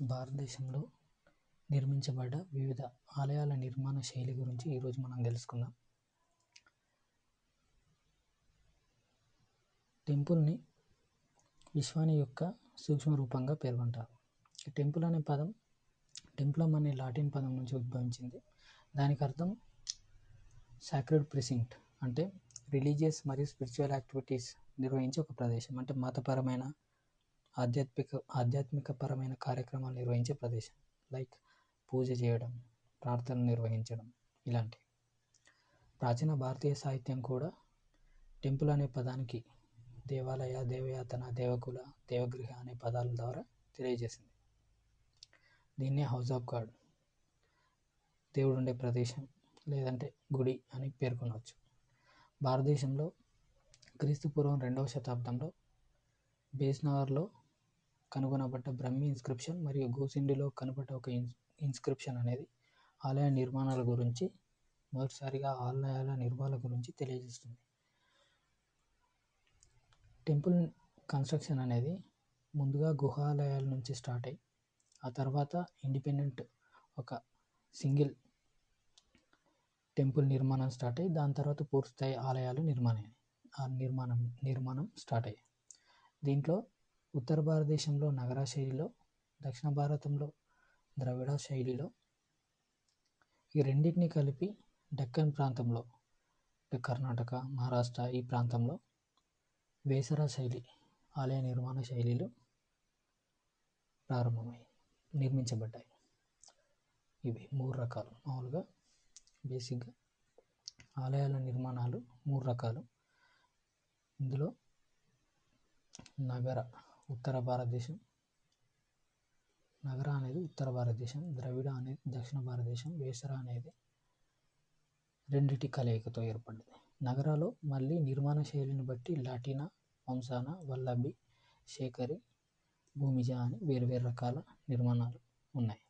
భారతదేశంలో నిర్మించబడ్డ వివిధ ఆలయాల నిర్మాణ శైలి గురించి ఈరోజు మనం తెలుసుకుందాం. టెంపుల్ని విశ్వాని యొక్క సూక్ష్మ రూపంగా పేర్కొంటారు. ఈ టెంపుల్ అనే పదం టెంపులం అనే లాటిన్ పదం నుంచి ఉద్భవించింది. దానికి అర్థం సాక్రెడ్ ప్రిసింక్ట్ అంటే రిలీజియస్ మరియు స్పిరిచువల్ యాక్టివిటీస్ నిర్వహించే ఒక ప్రదేశం అంటే మతపరమైన ఆధ్యాత్మిక ఆధ్యాత్మికపరమైన కార్యక్రమాలు నిర్వహించే ప్రదేశం. లైక్ పూజ చేయడం ప్రార్థన నిర్వహించడం ఇలాంటివి. ప్రాచీన భారతీయ సాహిత్యం కూడా టెంపుల్ అనే పదానికి దేవాలయ దేవయాతన దేవకుల దేవగృహ అనే పదాల ద్వారా తెలియజేసింది. దీన్నే హౌస్ ఆఫ్ గాడ్ దేవుడు ఉండే ప్రదేశం లేదంటే గుడి అని పేర్కొనవచ్చు. భారతదేశంలో క్రీస్తు పూర్వం రెండవ శతాబ్దంలో బేస్నగర్లో కనుగొనబడ్డ బ్రహ్మి ఇన్స్క్రిప్షన్ మరియు గోసిండిలో కనబడ్డ ఒక ఇన్స్క్రిప్షన్ అనేది ఆలయ నిర్మాణాల గురించి మొదటిసారిగా ఆలయాల నిర్మాణాల గురించి తెలియజేస్తుంది. టెంపుల్ కన్స్ట్రక్షన్ అనేది ముందుగా గుహాలయాల నుంచి స్టార్ట్ అయ్యి ఆ తర్వాత ఇండిపెండెంట్ ఒక సింగిల్ టెంపుల్ నిర్మాణం స్టార్ట్ అయ్యి దాని తర్వాత పూర్తిస్థాయి ఆలయాలు నిర్మాణం ఆ నిర్మాణం నిర్మాణం స్టార్ట్ అయ్యాయి దీంట్లో ఉత్తర భారతదేశంలో నగర శైలిలో దక్షిణ భారతంలో ద్రవిడ శైలిలో ఈ రెండింటిని కలిపి డక్కన్ ప్రాంతంలో అంటే కర్ణాటక మహారాష్ట్ర ఈ ప్రాంతంలో వేసర శైలి ఆలయ నిర్మాణ శైలిలు ప్రారంభమై నిర్మించబడ్డాయి. ఇవి మూడు రకాలు. మామూలుగా బేసిక్గా ఆలయాల నిర్మాణాలు మూడు రకాలు. ఇందులో నగర ఉత్తర భారతదేశం. నగర అనేది ఉత్తర భారతదేశం ద్రవిడ అనేది దక్షిణ భారతదేశం వేసర అనేది రెండిటి కలయికతో ఏర్పడింది. నగరాలు మళ్ళీ నిర్మాణ శైలిని బట్టి లాటినా వంశాన వల్లభి శేఖరి భూమిజ అని వేరువేరు రకాల నిర్మాణాలు ఉన్నాయి.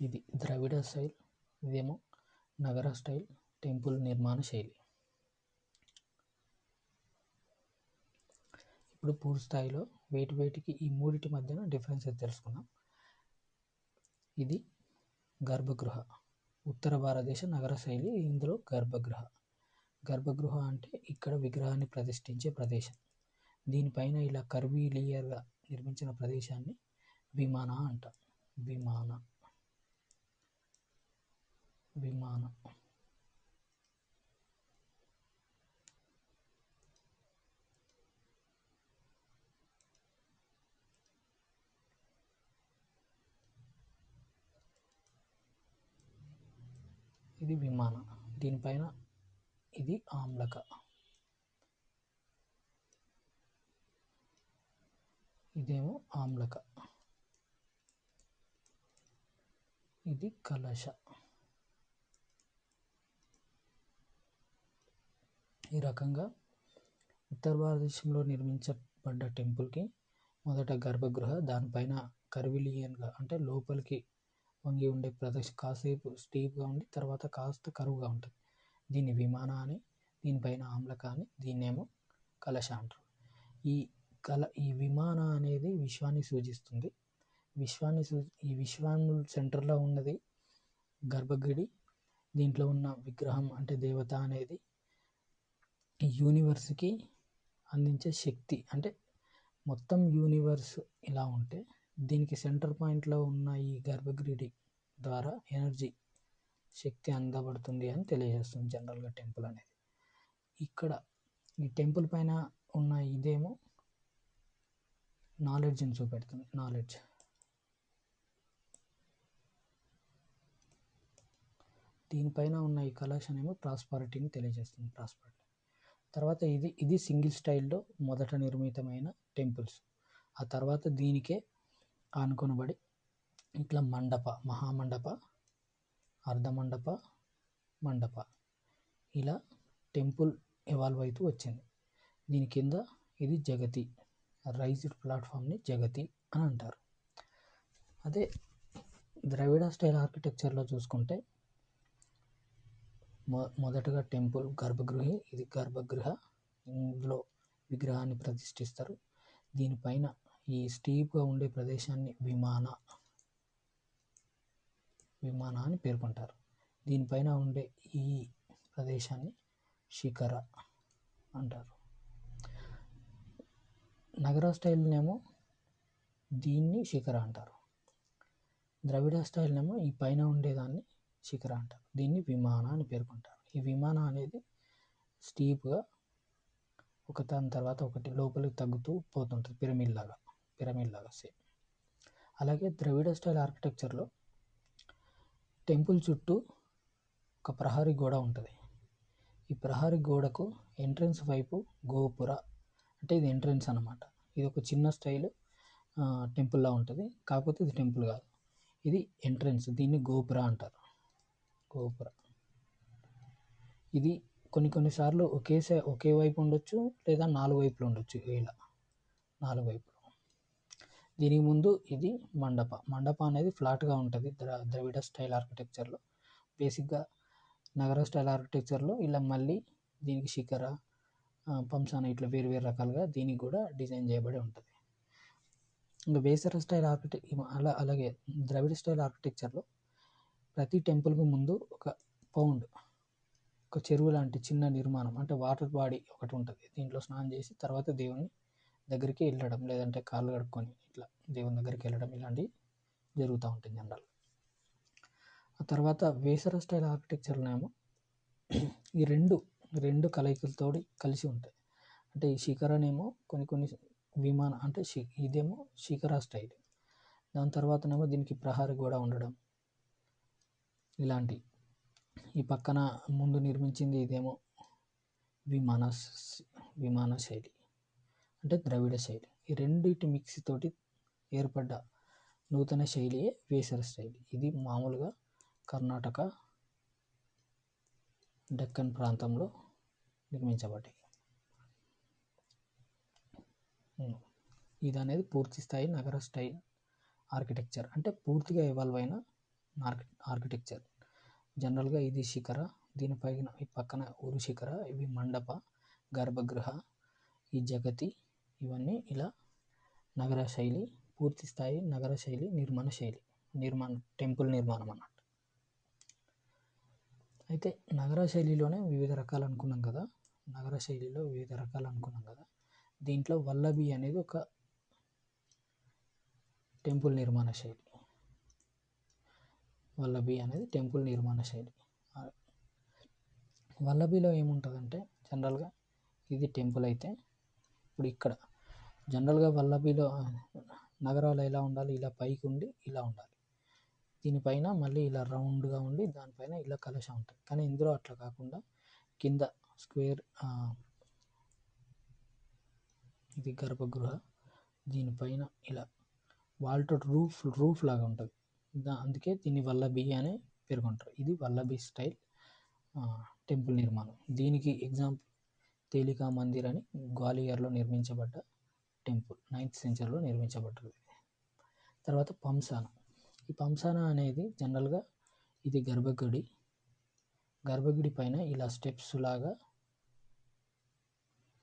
ఇది ద్రవిడ స్టైల్ ఇదేమో నగర స్టైల్ టెంపుల్ నిర్మాణ శైలి. ఇప్పుడు పూర్తి స్థాయిలో వేటి వేటికి ఈ మూడిటి మధ్యన డిఫరెన్స్ తెలుసుకుందాం? ఇది గర్భగృహ. ఉత్తర భారతదేశ నగర శైలి ఇందులో గర్భగృహ. గర్భగృహ అంటే ఇక్కడ విగ్రహాన్ని ప్రతిష్ఠించే ప్రదేశం. దీనిపైన ఇలా కర్వీలియర్గా నిర్మించిన ప్రదేశాన్ని విమాన అంట. విమాన. విమాన. ఇది విమాన. దీనిపైన ఇది ఆమ్లక. ఇదేమో ఆమ్లక. ఇది కలశ. ఈ రకంగా ఉత్తర భారతదేశంలో నిర్మించబడ్డ టెంపుల్కి మొదట గర్భగృహ దానిపైన కర్విలియన్గా అంటే లోపలికి వంగి ఉండే ప్రదేశం కాసేపు స్టీప్గా ఉండి తర్వాత కాస్త కరువుగా ఉంటుంది. దీన్ని విమాన అని దీనిపైన ఆమ్లక అని దీన్నేమో కలశ అంటారు ఈ కల ఈ విమాన అనేది విశ్వాన్ని సూచిస్తుంది. విశ్వాన్ని సూ ఈ విశ్వాన్ని సెంటర్లో ఉన్నది గర్భగిడి దీంట్లో ఉన్న విగ్రహం అంటే దేవత అనేది యూనివర్స్కి అందించే శక్తి. అంటే మొత్తం యూనివర్స్ ఇలా ఉంటే దీనికి సెంటర్ పాయింట్లో ఉన్న ఈ గర్భగిరి ద్వారా ఎనర్జీ శక్తి అందబడుతుంది అని తెలియజేస్తుంది జనరల్గా టెంపుల్ అనేది. ఇక్కడ ఈ టెంపుల్ పైన ఉన్న ఇదేమో నాలెడ్జ్ని చూపెడుతుంది నాలెడ్జ్. దీనిపైన ఉన్న ఈ కలెక్షన్ ఏమో ప్రాస్పారిటీని తెలియజేస్తుంది ప్రాస్పారిటీ. తర్వాత ఇది ఇది సింగిల్ స్టైల్లో మొదట నిర్మితమైన టెంపుల్స్. ఆ తర్వాత దీనికే ఆనుకొనబడి ఇట్లా మండప మహామండప అర్ధమండప మండప ఇలా టెంపుల్ ఎవాల్వ్ అవుతూ వచ్చింది. దీని కింద ఇది జగతి రైజ్డ్ ప్లాట్ఫామ్ని జగతి అని అంటారు. అదే ద్రవిడ స్టైల్ ఆర్కిటెక్చర్లో చూసుకుంటే మొ మొదటగా టెంపుల్ గర్భగృహి ఇది గర్భగృహ. ఇందులో విగ్రహాన్ని ప్రతిష్ఠిస్తారు. దీనిపైన ఈ స్టీప్గా ఉండే ప్రదేశాన్ని విమాన విమాన అని పేర్కొంటారు. దీనిపైన ఉండే ఈ ప్రదేశాన్ని శిఖర అంటారు. నగర స్టైల్నేమో దీన్ని శిఖర అంటారు. ద్రవిడ స్టైల్నేమో ఈ పైన ఉండేదాన్ని శిఖర అంటారు. దీన్ని విమాన అని పేర్కొంటారు. ఈ విమాన అనేది స్టీప్గా ఒక దాని తర్వాత ఒకటి లోపలికి తగ్గుతూ పోతుంటుంది పిరమిడ్ లాగా పిరమిడ్ లాగా సేమ్. అలాగే ద్రవిడ స్టైల్ ఆర్కిటెక్చర్లో టెంపుల్ చుట్టూ ఒక ప్రహరీ గోడ ఉంటుంది. ఈ ప్రహరీ గోడకు ఎంట్రన్స్ వైపు గోపుర అంటే ఇది ఎంట్రన్స్ అనమాట ఇది ఒక చిన్న స్టైల్ టెంపుల్లా ఉంటుంది. కాకపోతే ఇది టెంపుల్ కాదు. ఇది ఎంట్రన్స్ దీన్ని గోపుర అంటారు. గోపుర. ఇది కొన్ని కొన్నిసార్లు ఒకే ఒకే వైపు ఉండొచ్చు లేదా నాలుగు వైపులు ఉండొచ్చు ఇలా. నాలుగు వైపులు. దీనికి ముందు ఇది మండప. మండప అనేది ఫ్లాట్గా ఉంటుంది. ద్ర ద్రవిడ స్టైల్ ఆర్కిటెక్చర్లో బేసిక్గా నగర స్టైల్ ఆర్కిటెక్చర్లో ఇలా మళ్ళీ దీనికి శిఖర పంసాన ఇట్లా వేరు వేరు రకాలుగా దీనికి కూడా డిజైన్ చేయబడి ఉంటుంది. ఇంకా వేసర స్టైల్ ఆర్కిటెక్ అలా అలాగే ద్రవిడ స్టైల్ ఆర్కిటెక్చర్లో ప్రతి టెంపుల్కు ముందు ఒక పౌండ్ ఒక చెరువు లాంటి చిన్న నిర్మాణం అంటే వాటర్ బాడీ ఒకటి ఉంటుంది. దీంట్లో స్నానం చేసి తర్వాత దేవుని దగ్గరికి వెళ్ళడం లేదంటే కాళ్ళు కడుక్కొని ఇట్లా దేవుని దగ్గరికి వెళ్ళడం ఇలాంటివి జరుగుతూ ఉంటుంది జనరల్ ఆ తర్వాత వేసర స్టైల్ ఆర్కిటెక్చర్నేమో ఈ రెండు రెండు కలయికలతో కలిసి ఉంటాయి. అంటే ఈ శిఖరనేమో కొన్ని కొన్ని విమాన అంటే శి ఇదేమో శిఖర స్టైల్. దాని తర్వాతనేమో దీనికి ప్రహారీ గోడ ఉండడం ఇలాంటి ఈ పక్కన ముందు నిర్మించింది ఇదేమో విమాన విమాన శైలి. అంటే ద్రవిడ శైలి. ఈ రెండింటి మిక్స్ తోటి ఏర్పడ్డ నూతన శైలియే వేసర శైలి. ఇది మామూలుగా కర్ణాటక డెక్కన్ ప్రాంతంలో నిర్మించబడ్డాయి. ఇది అనేది పూర్తి స్థాయి నగర స్టైల్ ఆర్కిటెక్చర్. అంటే పూర్తిగా ఇవాల్వ్ అయిన ఆర్కి ఆర్కిటెక్చర్. జనరల్గా ఇది శిఖర దీనిపైన ఈ పక్కన ఊరు శిఖర ఇవి మండప గర్భగృహ ఈ జగతి ఇవన్నీ ఇలా నగర శైలి పూర్తి స్థాయి నగర శైలి నిర్మాణ శైలి నిర్మాణ టెంపుల్ నిర్మాణం అన్నట్టు. అయితే నగర శైలిలోనే వివిధ రకాలు అనుకున్నాం కదా. నగర శైలిలో వివిధ రకాలు అనుకున్నాం కదా. దీంట్లో వల్లభి అనేది ఒక టెంపుల్ నిర్మాణ శైలి. వల్లభి అనేది టెంపుల్ నిర్మాణ శైలి. వల్లభిలో ఏముంటుందంటే జనరల్గా ఇది టెంపుల్ అయితే ఇప్పుడు ఇక్కడ జనరల్గా వల్లభిలో నగరాలు ఎలా ఉండాలి? ఇలా పైకి ఉండి ఇలా ఉండాలి. దీనిపైన మళ్ళీ ఇలా రౌండ్గా ఉండి దానిపైన ఇలా కలశం ఉంటుంది. కానీ ఇందులో అట్లా కాకుండా కింద స్క్వేర్ ఇది గర్భగృహ దీనిపైన ఇలా వాల్ట్ రూఫ్ రూఫ్ లాగా ఉంటుంది. దా అందుకే దీన్ని వల్లభి అనే పేర్కొంటారు. ఇది వల్లభి స్టైల్ టెంపుల్ నిర్మాణం. దీనికి ఎగ్జాంపుల్ తేలికా మందిర్ అని గ్వాలియర్లో నిర్మించబడ్డ టెంపుల్ నైన్త్ సెంచరీలో నిర్మించబడ్డది. తర్వాత పంసాన. ఈ పంసాన అనేది జనరల్గా ఇది గర్భగుడి గర్భగుడి పైన ఇలా స్టెప్స్ లాగా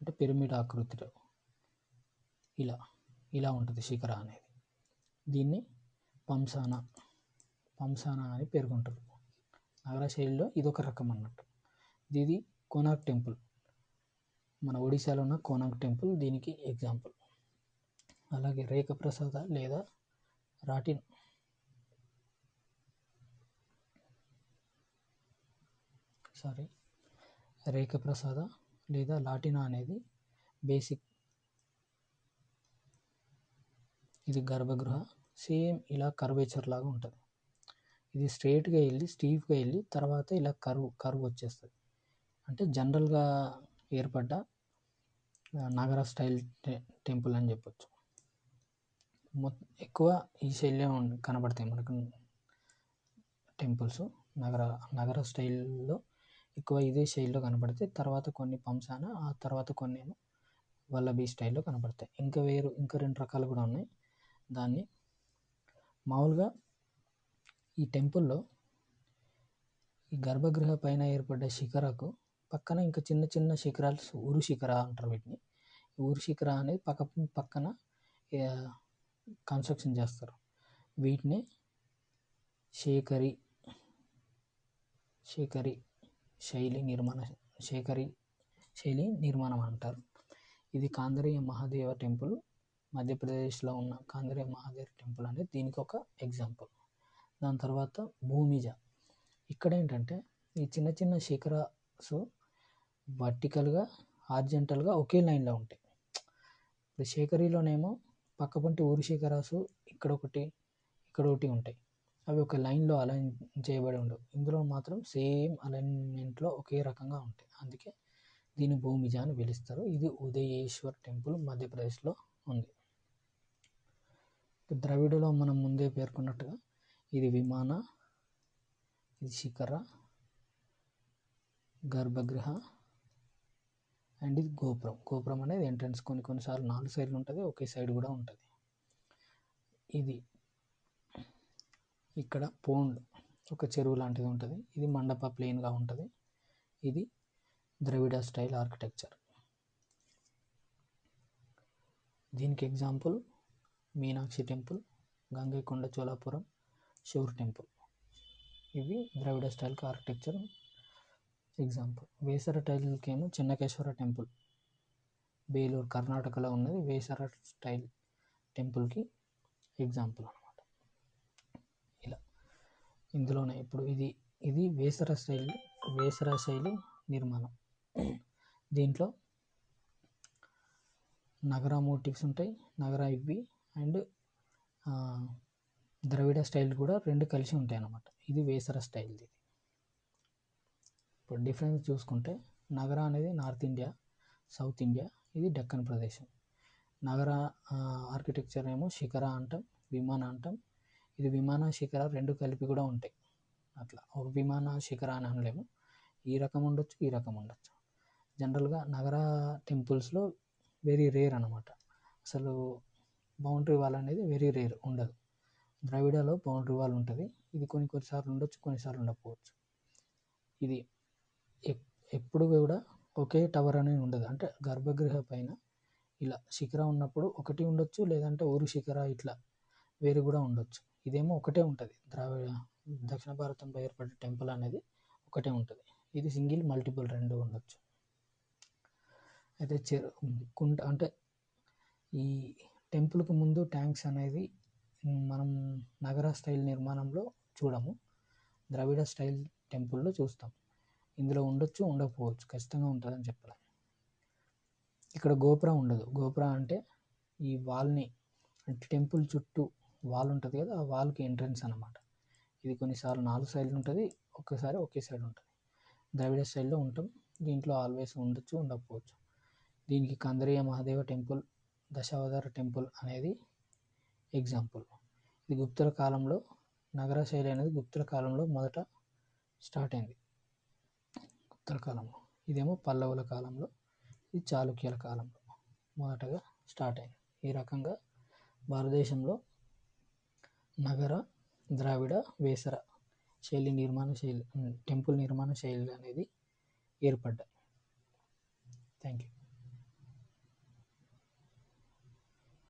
అంటే పిరమిడ్ ఆకృతిలో ఇలా ఇలా ఉంటుంది శిఖర అనేది. దీన్ని పంసాన పంసాన అని పేర్కొంటారు. నగర శైలిలో ఇదొక రకం అన్నట్టు. ఇది కోనార్క్ టెంపుల్. మన ఒడిశాలో ఉన్న కోనార్క్ టెంపుల్ దీనికి ఎగ్జాంపుల్. అలాగే రేఖ ప్రసాద లేదా రాటిన్. సారీ రేఖ ప్రసాద లేదా లాటినా అనేది బేసిక్. ఇది గర్భగృహ. సేమ్ ఇలా కర్వేచర్ లాగా ఉంటుంది. ఇది స్ట్రైట్గా వెళ్ళి స్టీఫ్గా వెళ్ళి తర్వాత ఇలా కర్వ్ కర్వ్ వచ్చేస్తుంది. అంటే జనరల్గా ఏర్పడ్డ నగర స్టైల్ టెంపుల్ అని చెప్పొచ్చు. ఎక్కువ ఈ శైలిలో కనబడతాయి మనకు. టెంపుల్స్ నగర నగర స్టైల్లో ఎక్కువ ఇదే శైలిలో కనబడతాయి. తర్వాత కొన్ని పంసాన ఆ తర్వాత కొన్ని ఏమో వల్లభీ స్టైల్లో కనబడతాయి. ఇంకా వేరు ఇంకా రెండు రకాలు కూడా ఉన్నాయి. దాన్ని మామూలుగా ఈ టెంపుల్లో ఈ గర్భగృహ పైన ఏర్పడ్డ శిఖరకు పక్కన ఇంకా చిన్న చిన్న శిఖరాలు ఊరు శిఖర అంటారు వీటిని. ఊరు శిఖర అనేది పక్క పక్కన కన్స్ట్రక్షన్ చేస్తారు. వీటిని శేఖరి శేఖరి శైలి నిర్మాణ శేఖరి శైలి నిర్మాణం అంటారు. ఇది కాందరీయ మహాదేవ టెంపుల్ మధ్యప్రదేశ్లో ఉన్న కాందరీయ మహాదేవ టెంపుల్ అనేది దీనికి ఒక ఎగ్జాంపుల్. దాని తర్వాత భూమిజ. ఇక్కడ ఏంటంటే ఈ చిన్న చిన్న శిఖరాసు వర్టికల్గా హార్జెంటల్గా ఒకే లైన్లో ఉంటాయి. ఇప్పుడు శేఖరిలోనేమో పక్కపంటి ఉరిశిఖరాసు ఇక్కడ ఒకటి ఇక్కడ ఒకటి ఉంటాయి. అవి ఒక లైన్లో అలైన్ చేయబడి ఉండవు ఇందులో మాత్రం సేమ్ అలైన్మెంట్లో ఒకే రకంగా ఉంటాయి. అందుకే దీని భూమిజ అని పిలుస్తారు. ఇది ఉదయేశ్వర్ టెంపుల్ మధ్యప్రదేశ్లో ఉంది. ద్రవిడలో మనం ముందే పేర్కొన్నట్టుగా ఇది విమాన ఇది శిఖర గర్భగృహ అండ్ ఇది గోపురం. గోపురం అనేది ఎంట్రన్స్ కొన్ని కొన్నిసార్లు నాలుగు సైడ్లు ఉంటుంది ఒకే సైడ్ కూడా ఉంటుంది. ఇది ఇక్కడ పోండ్ ఒక చెరువు లాంటిది ఉంటుంది. ఇది మండప ప్లెయిన్గా ఉంటుంది. ఇది ద్రవిడ స్టైల్ ఆర్కిటెక్చర్. దీనికి example Meenakshi temple Gangaikonda Cholapuram shore temple. ఇవి Dravida style architecture example Vesara టైల్కి ఏమో చెన్నకేశ్వర టెంపుల్. బేలూరు కర్ణాటకలో ఉన్నది వేసర స్టైల్ టెంపుల్కి ఎగ్జాంపుల్ అనమాట ఇలా. ఇందులోనే ఇప్పుడు ఇది ఇది వేసర స్టైల్ వేసర శైలి నిర్మాణం. దీంట్లో నగర మోటివ్స్ ఉంటాయి నగర ఇవి అండ్ ద్రవిడ స్టైల్ కూడా రెండు కలిసి ఉంటాయి అన్నమాట ఇది వేసర స్టైల్ది. ఇప్పుడు డిఫరెన్స్ చూసుకుంటే నగర అనేది నార్త్ ఇండియా సౌత్ ఇండియా ఇది డెక్కన్ ప్రదేశం. నగర ఆర్కిటెక్చర్ ఏమో శిఖర అంటాం విమాన అంటాం. ఇది విమాన శిఖర రెండు కలిపి కూడా ఉంటాయి. అట్లా. ఒక విమాన శిఖర అని అనలేము. ఈ రకం ఉండొచ్చు ఈ రకం ఉండొచ్చు. జనరల్గా నగర టెంపుల్స్లో వెరీ రేర్ అనమాట అసలు బౌండరీ వాల్ అనేది వెరీ రేర్ ఉండదు. ద్రవిడలో బౌండరీ వాల్ ఉంటుంది. ఇది కొన్ని కొన్నిసార్లు ఉండొచ్చు కొన్నిసార్లు ఉండకపోవచ్చు. ఇది ఎప్పుడు కూడా ఒకే టవర్ అనేది ఉండదు. అంటే గర్భగృహ పైన ఇలా శిఖర ఉన్నప్పుడు ఒకటి ఉండొచ్చు లేదంటే ఊరు శిఖర ఇట్లా వేరు కూడా ఉండొచ్చు. ఇదేమో ఒకటే ఉంటుంది. ద్రావిడ దక్షిణ భారతంలో ఏర్పడిన టెంపుల్ అనేది ఒకటే ఉంటుంది. ఇది సింగిల్ మల్టిపుల్ రెండు ఉండొచ్చు. అయితే చెరు కుంట అంటే ఈ టెంపుల్కి ముందు ట్యాంక్స్ అనేది మనం నగర స్టైల్ నిర్మాణంలో చూడము. ద్రవిడ స్టైల్ టెంపుల్లో చూస్తాం. ఇందులో ఉండొచ్చు ఉండకపోవచ్చు. ఖచ్చితంగా ఉంటుందని చెప్పాలి. ఇక్కడ గోపురం ఉండదు. గోపురం అంటే ఈ వాల్ని అంటే టెంపుల్ చుట్టూ వాల్ ఉంటుంది కదా ఆ వాల్కి ఎంట్రన్స్ అనమాట ఇది కొన్నిసార్లు నాలుగు సైడ్లు ఉంటుంది ఒక్కసారి ఒకే సైడ్ ఉంటుంది. ద్రవిడ స్టైల్లో ఉంటాం. దీంట్లో ఆల్వేస్ ఉండొచ్చు ఉండకపోవచ్చు. దీనికి కందరీయ మహాదేవ టెంపుల్ దశావతార టెంపుల్ అనేది ఎగ్జాంపుల్. ఇది గుప్తుల కాలంలో నగర శైలి అనేది గుప్తుల కాలంలో మొదట స్టార్ట్ అయింది. గుప్తుల కాలంలో. ఇదేమో పల్లవుల కాలంలో ఇది చాళుక్యుల కాలంలో మొదటగా స్టార్ట్ అయింది. ఈ రకంగా భారతదేశంలో నగర ద్రావిడ వేసర శైలి నిర్మాణ శైలి టెంపుల్ నిర్మాణ శైలి అనేది ఏర్పడ్డాయి. Thank you